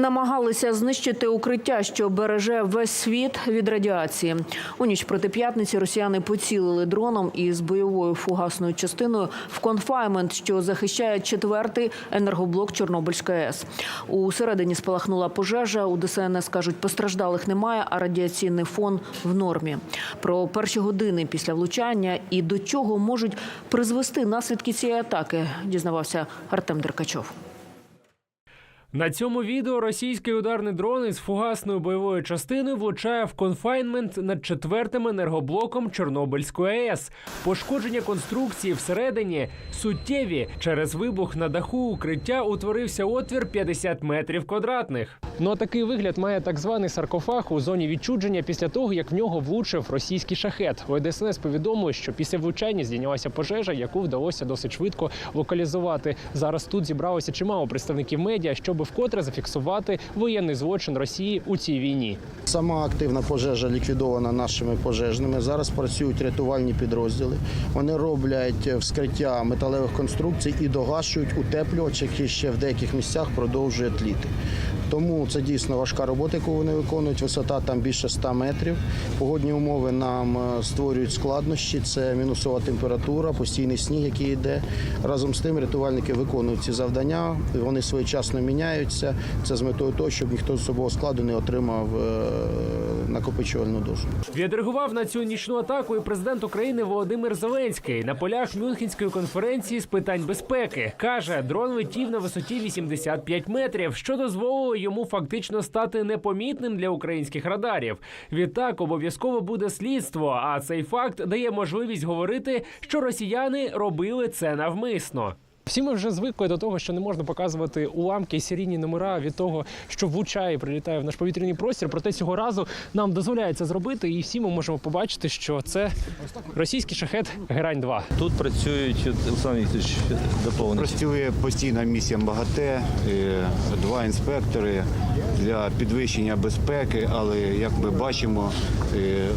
Намагалися знищити укриття, що береже весь світ від радіації. У ніч проти п'ятниці росіяни поцілили дроном із бойовою фугасною частиною в конфаймент, що захищає четвертий енергоблок Чорнобильської АЕС. У середині спалахнула пожежа. У ДСНС кажуть, постраждалих немає, а радіаційний фон в нормі. Про перші години після влучання і до чого можуть призвести наслідки цієї атаки, дізнавався Артем Деркачов. На цьому відео російський ударний дрон із фугасною бойовою частиною влучає в конфайнмент над четвертим енергоблоком Чорнобильської АЕС. Пошкодження конструкції всередині суттєві. Через вибух на даху укриття утворився отвір 50 метрів квадратних. Ну а такий вигляд має так званий саркофаг у зоні відчудження після того, як в нього влучив російський шахет. У ДСНС повідомили, що після влучання здійнялася пожежа, яку вдалося досить швидко локалізувати. Зараз тут зібралося чимало представників медіа, щоб вкотре зафіксувати воєнний злочин Росії у цій війні. Сама активна пожежа ліквідована нашими пожежними. Зараз працюють рятувальні підрозділи. Вони роблять вскриття металевих конструкцій і догашують утеплювач, який ще в деяких місцях продовжує тліти. Тому це дійсно важка робота, яку вони виконують. Висота там більше 100 метрів. Погодні умови нам е, створюють складнощі. Це мінусова температура, постійний сніг, який йде. Разом з тим рятувальники виконують ці завдання. Вони своєчасно міняються. Це з метою того, щоб ніхто з особового складу не отримав е, накопичувальну дошку. Відреагував на цю нічну атаку і президент України Володимир Зеленський на полях Мюнхенської конференції з питань безпеки. каже, дрон летів на висоті 85 метрів, що дозволило йому фактично стати непомітним для українських радарів. Відтак обов'язково буде слідство. А цей факт дає можливість говорити, що росіяни робили це навмисно. Всі ми вже звикли до того, що не можна показувати уламки і серійні номера від того, що влучає і прилітає в наш повітряний простір. Проте цього разу нам дозволяється зробити, і всі ми можемо побачити, що це російський шахет Герань 2 Тут працюють Олександр Вікторович доповнить. Працює постійна місія МАГАТЕ, два інспектори для підвищення безпеки, але як ми бачимо, е,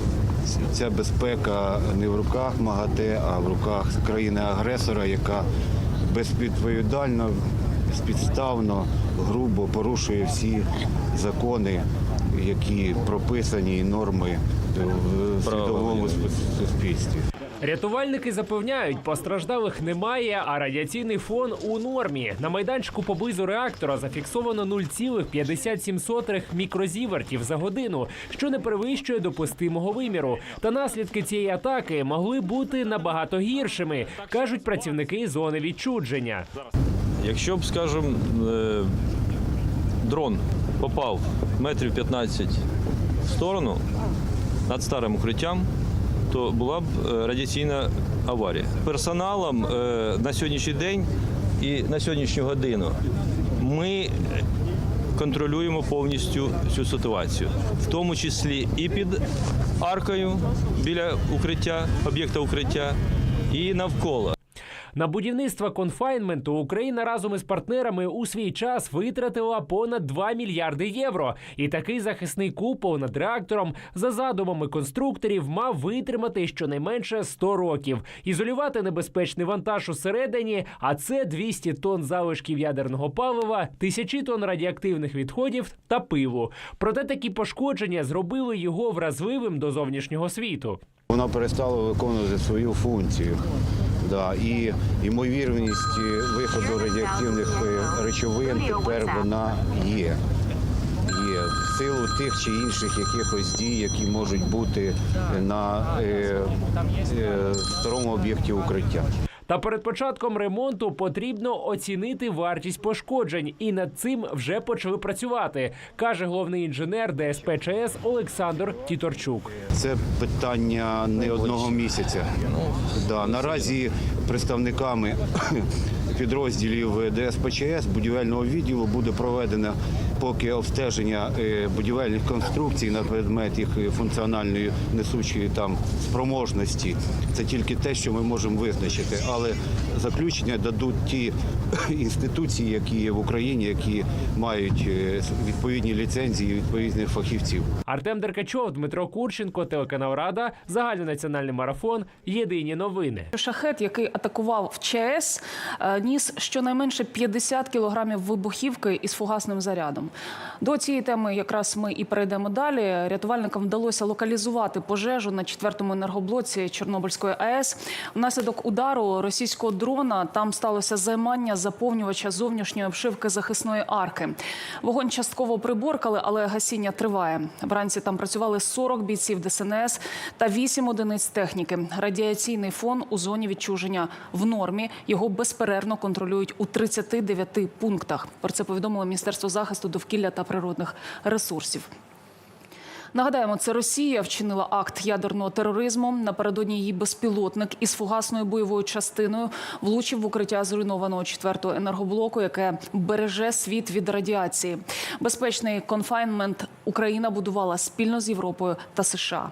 ця безпека не в руках МАГАТЕ, а в руках країни-агресора, яка безвідповідально, безпідставно, грубо порушує всі закони, які прописані і норми в світовому суспільстві. Рятувальники запевняють, постраждалих немає, а радіаційний фон у нормі. На майданчику поблизу реактора зафіксовано 0,57 мікрозівертів за годину, що не перевищує допустимого виміру. Та наслідки цієї атаки могли бути набагато гіршими, кажуть працівники зони відчудження. Якщо б, скажімо, е, дрон попав метрів 15 в сторону над старим укриттям, то була б е, радіаційна аварія. Персоналом е, на сьогоднішній день і на сьогоднішню годину ми контролюємо повністю цю ситуацію, в тому числі і під аркою біля укриття, об'єкта укриття, і навколо. На будівництво конфайнменту Україна разом із партнерами у свій час витратила понад 2 мільярди євро. І такий захисний купол над реактором за задумами конструкторів мав витримати щонайменше 100 років, ізолювати небезпечний вантаж усередині, а це 200 тонн залишків ядерного палива, тисячі тонн радіоактивних відходів та пилу. Проте такі пошкодження зробили його вразливим до зовнішнього світу. Вона перестала виконувати свою функцію. Да, і ймовірність виходу радіоактивних е, речовин тепер вона є. Є в силу тих чи інших якихось дій, які можуть бути на е, е, старому об'єкті укриття. Та перед початком ремонту потрібно оцінити вартість пошкоджень, і над цим вже почали працювати, каже головний інженер ДСП ЧС Олександр Тіторчук. Це питання не одного місяця. Да, наразі представниками підрозділів ДСПЧС будівельного відділу буде проведено поки обстеження е, будівельних конструкцій на предмет їх е, функціональної несучої там спроможності. Це тільки те, що ми можемо визначити. Але заключення дадуть ті інституції, які є в Україні, які мають е, відповідні ліцензії, відповідних фахівців. Артем Деркачов, Дмитро Курченко, телеканал Рада, загальнонаціональний марафон. Єдині новини. Шахет, який атакував в ЧАЕС, е, ніс щонайменше 50 кілограмів вибухівки із фугасним зарядом. До цієї теми якраз ми і перейдемо далі. Рятувальникам вдалося локалізувати пожежу на четвертому енергоблоці Чорнобильської АЕС. Внаслідок удару російського дрона там сталося займання заповнювача зовнішньої обшивки захисної арки. Вогонь частково приборкали, але гасіння триває. Вранці там працювали 40 бійців ДСНС та 8 одиниць техніки. Радіаційний фон у зоні відчуження в нормі. Його безперервно контролюють у 39 пунктах. Про це повідомило Міністерство захисту довкілля та природних ресурсів. Нагадаємо, це Росія вчинила акт ядерного тероризму. Напередодні її безпілотник із фугасною бойовою частиною влучив в укриття зруйнованого четвертого енергоблоку, яке береже світ від радіації. Безпечний конфайнмент Україна будувала спільно з Європою та США.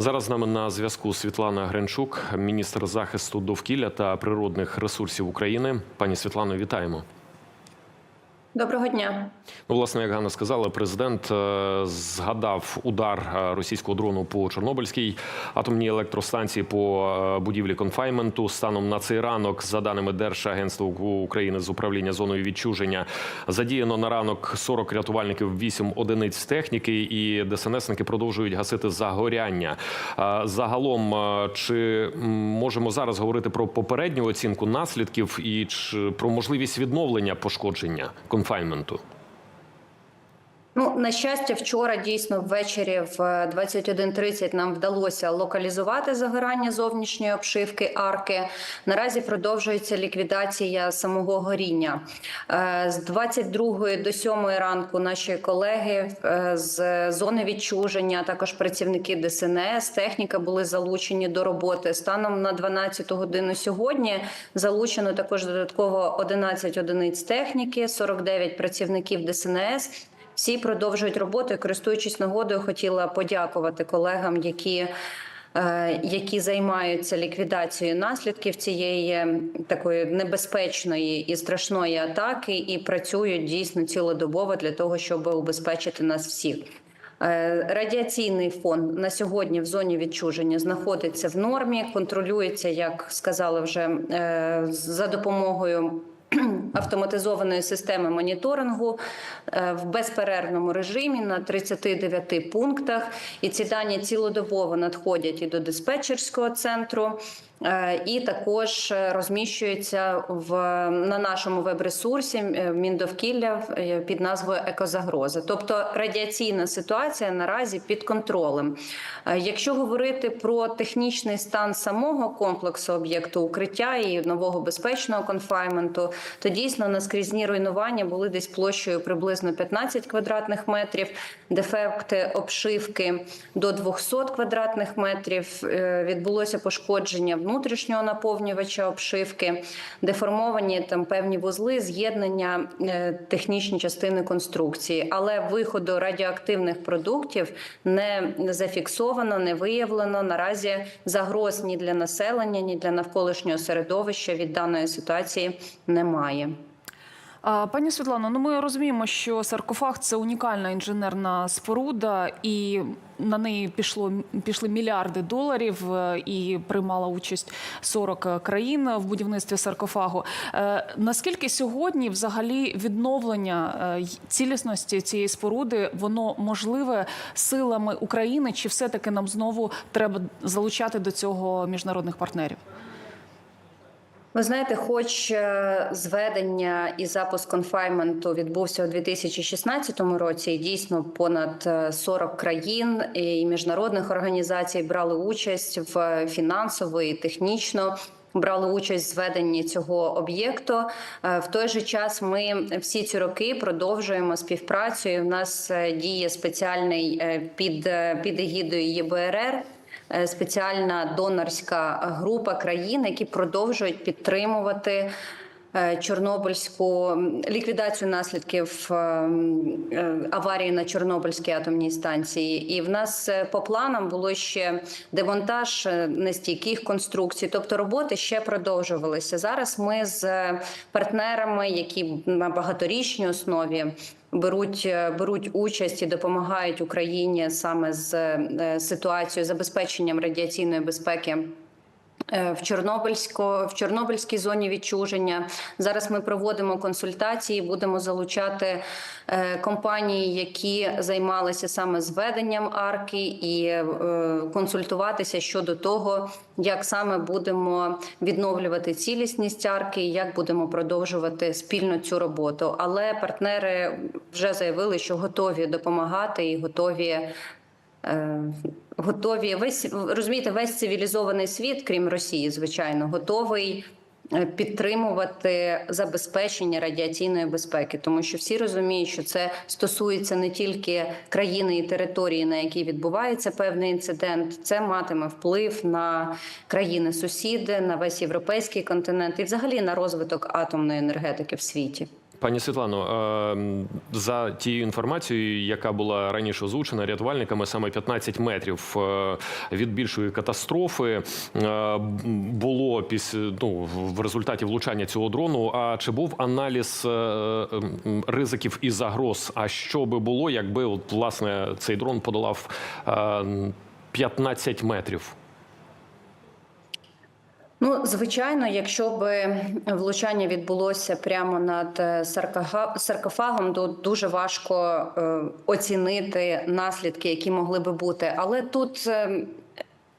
Зараз з нами на зв'язку Світлана Гренчук, міністр захисту довкілля та природних ресурсів України. Пані Світлано, вітаємо. Доброго дня. Ну, власне, як Ганна сказала, президент е, згадав удар е, російського дрону по Чорнобильській атомній електростанції по е, будівлі конфайменту. Станом на цей ранок, за даними Держагентства України з управління зоною відчуження, задіяно на ранок 40 рятувальників, 8 одиниць техніки, і ДСНСники продовжують гасити загоряння. Загалом, чи можемо зараз говорити про попередню оцінку наслідків і про можливість відновлення пошкодження конфайменту? конфайнменту. Ну на щастя, вчора дійсно ввечері в 21.30 нам вдалося локалізувати загорання зовнішньої обшивки арки. Наразі продовжується ліквідація самого горіння. Е, З 22 до 7 ранку наші колеги е, з зони відчуження, також працівники ДСНС, техніка були залучені до роботи. Станом на 12 годину сьогодні залучено також додатково 11 одиниць техніки, 49 працівників ДСНС. Всі продовжують роботу. Користуючись нагодою, хотіла подякувати колегам, які. е, Які займаються ліквідацією наслідків цієї такої небезпечної і страшної атаки, і працюють дійсно цілодобово для того, щоб убезпечити нас всіх. Е, Радіаційний фон на сьогодні в зоні відчуження знаходиться в нормі, контролюється, як сказали вже е, за допомогою автоматизованої системи моніторингу е, в безперервному режимі на 39 пунктах. І ці дані цілодобово надходять і до диспетчерського центру. Е, І також е, розміщуються в на нашому веб-ресурсі е, Міндовкілля під назвою Екозагроза. Тобто радіаційна ситуація наразі під контролем. Якщо говорити про технічний стан самого комплексу об'єкту укриття і нового безпечного конфайменту, то дійсно наскрізні руйнування були десь площею приблизно 15 квадратних метрів, дефекти обшивки до 200 квадратних метрів. Відбулося пошкодження внутрішнього наповнювача обшивки, деформовані там певні вузли, з'єднання е, технічні частини конструкції, але виходу радіоактивних продуктів не зафіксовано, не виявлено. Наразі загроз ні для населення, ні для навколишнього середовища від даної ситуації немає. Пані Світлано, ну ми розуміємо, що саркофаг це унікальна інженерна споруда, і на неї пішло пішли мільярди доларів, е, і приймала участь 40 країн в будівництві саркофагу. Е, Наскільки сьогодні взагалі відновлення е, цілісності цієї споруди воно можливе силами України, чи все таки нам знову треба залучати до цього міжнародних партнерів? Ви знаєте, хоч е, зведення і запуск конфайменту відбувся у 2016 році, і дійсно понад е, 40 країн і міжнародних організацій брали участь в фінансово і технічно. Брали участь в зведенні цього об'єкту. Е, В той же час ми всі ці роки продовжуємо співпрацю. І в нас е, діє спеціальний е, під, е, під егідою ЄБРР е, спеціальна донорська група країн, які продовжують підтримувати е, Чорнобильську ліквідацію наслідків е, е, аварії на Чорнобильській атомній станції. І в нас е, по планам було ще демонтаж е, нестійких конструкцій, тобто роботи ще продовжувалися. Зараз ми з е, партнерами, які на багаторічній основі беруть, е, беруть участь і допомагають Україні саме з е, ситуацією забезпеченням радіаційної безпеки. Е, В Чорнобильсько в Чорнобильській зоні відчуження зараз ми проводимо консультації, будемо залучати е, компанії, які займалися саме зведенням арки, і е, консультуватися щодо того, як саме будемо відновлювати цілісність арки, як будемо продовжувати спільно цю роботу. Але партнери вже заявили, що готові допомагати і готові. Е, Готові. Весь розумієте, весь цивілізований світ, крім Росії, звичайно, готовий е, підтримувати забезпечення радіаційної безпеки, тому що всі розуміють, що це стосується не тільки країни і території, на якій відбувається певний інцидент, це матиме вплив на країни-сусіди, на весь європейський континент і взагалі на розвиток атомної енергетики в світі. Пані Світлано, е, за тією інформацією, яка була раніше озвучена рятувальниками, саме 15 метрів е, від більшої катастрофи е, було після ну, в результаті влучання цього дрону. А чи був аналіз е, ризиків і загроз? А що би було, якби власне цей дрон подолав е, 15 метрів? Ну, звичайно, якщо б влучання відбулося прямо над е, саркофагом, то дуже важко е, оцінити наслідки, які могли би бути. Але тут е,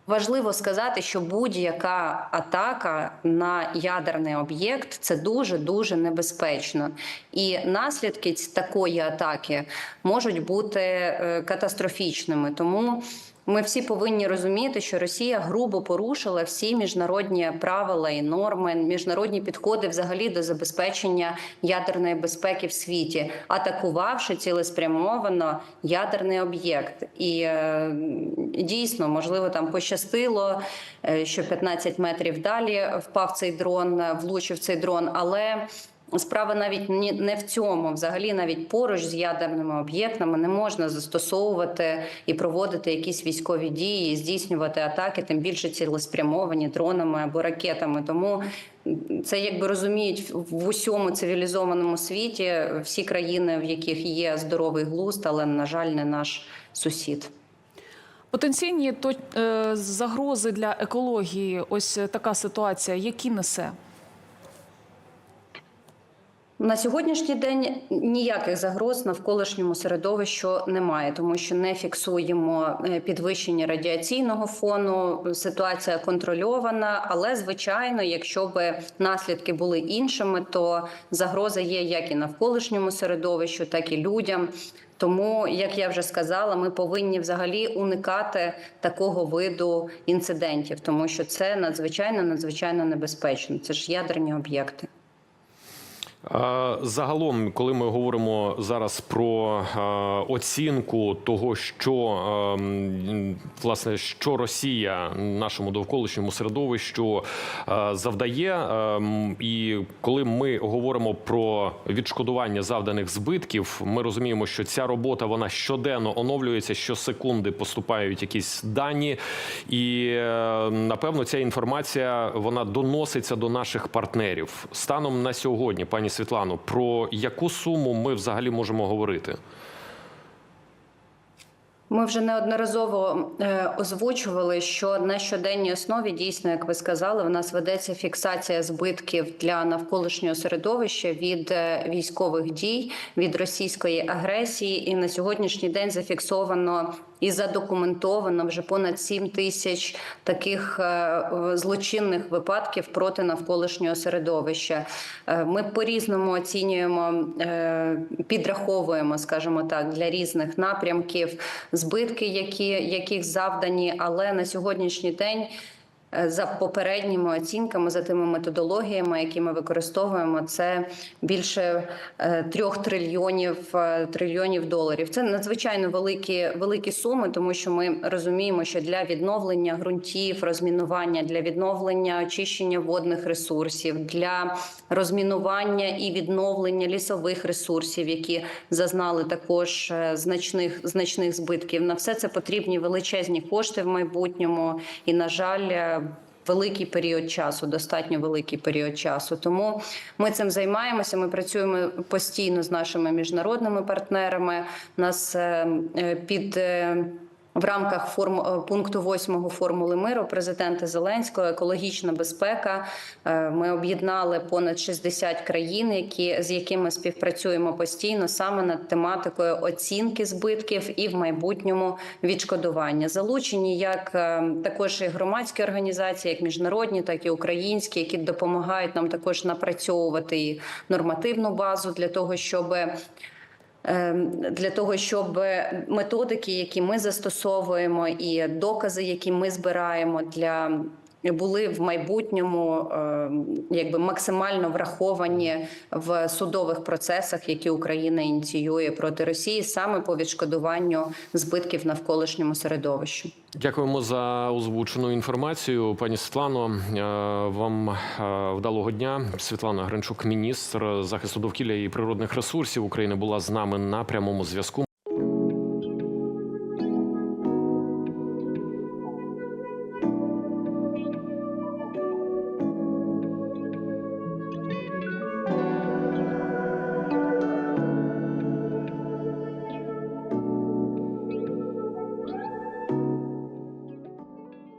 важливо сказати, що будь-яка атака на ядерний об'єкт це дуже дуже небезпечно, і наслідки такої атаки можуть бути е, катастрофічними. Тому ми всі повинні розуміти, що Росія грубо порушила всі міжнародні правила і норми, міжнародні підходи взагалі до забезпечення ядерної безпеки в світі, атакувавши цілеспрямовано ядерний об'єкт. І е, дійсно, можливо, там пощастило, е, що 15 метрів далі впав цей дрон, влучив цей дрон, але. Справа навіть не в цьому. Взагалі, навіть поруч з ядерними об'єктами не можна застосовувати і проводити якісь військові дії, здійснювати атаки, тим більше цілеспрямовані дронами або ракетами. Тому це якби розуміють в усьому цивілізованому світі всі країни, в яких є здоровий глузд, але на жаль, не наш сусід. Потенційні то, е, загрози для екології, ось така ситуація, які несе? На сьогоднішній день ніяких загроз навколишньому середовищу немає, тому що не фіксуємо е, підвищення радіаційного фону. Ситуація контрольована. Але звичайно, якщо б наслідки були іншими, то загроза є як і навколишньому середовищу, так і людям. Тому, як я вже сказала, ми повинні взагалі уникати такого виду інцидентів, тому що це надзвичайно надзвичайно небезпечно. Це ж ядерні об'єкти. Загалом, коли ми говоримо зараз про оцінку того, що власне що Росія нашому довколишньому середовищу завдає, і коли ми говоримо про відшкодування завданих збитків, ми розуміємо, що ця робота вона щоденно оновлюється, щосекунди поступають якісь дані, і е, напевно ця інформація вона доноситься до наших партнерів. Станом на сьогодні, пані Світлано, про яку суму ми взагалі можемо говорити? Ми вже неодноразово е, озвучували, що на щоденній основі дійсно, як ви сказали, в нас ведеться фіксація збитків для навколишнього середовища від е, військових дій, від російської агресії. І на сьогоднішній день зафіксовано і задокументовано вже понад 7 тисяч таких е, злочинних випадків проти навколишнього середовища. Е, Ми по-різному оцінюємо, е, підраховуємо, скажімо так, для різних напрямків збитки, які яких завдані, але на сьогоднішній день. Е, за попередніми оцінками, за тими методологіями, які ми використовуємо, це більше е, трьох трильйонів е, трильйонів доларів. Це надзвичайно великі великі суми, тому що ми розуміємо, що для відновлення ґрунтів, розмінування, для відновлення очищення водних ресурсів, для розмінування і відновлення лісових ресурсів, які зазнали також значних значних збитків. На все це потрібні величезні кошти в майбутньому, і на жаль. Великий період часу, достатньо великий період часу. Тому ми цим займаємося. Ми працюємо постійно з нашими міжнародними партнерами. Нас е, е, під е, в рамках форм е, пункту 8 формули миру президента Зеленського екологічна безпека. Е, Ми об'єднали понад 60 країн, які з якими співпрацюємо постійно саме над тематикою оцінки збитків і в майбутньому відшкодування. Залучені як е, також і громадські організації, як міжнародні, так і українські, які допомагають нам також напрацьовувати і нормативну базу для того, щоб для того, щоб методики, які ми застосовуємо, і докази, які ми збираємо для були в майбутньому ем, якби максимально враховані в судових процесах, які Україна ініціює проти Росії, саме по відшкодуванню збитків навколишньому середовищу. Дякуємо за озвучену інформацію, пані Світлано. Е, Вам е, вдалого дня. Світлана Гринчук, міністр захисту довкілля і природних ресурсів України, була з нами на прямому зв'язку.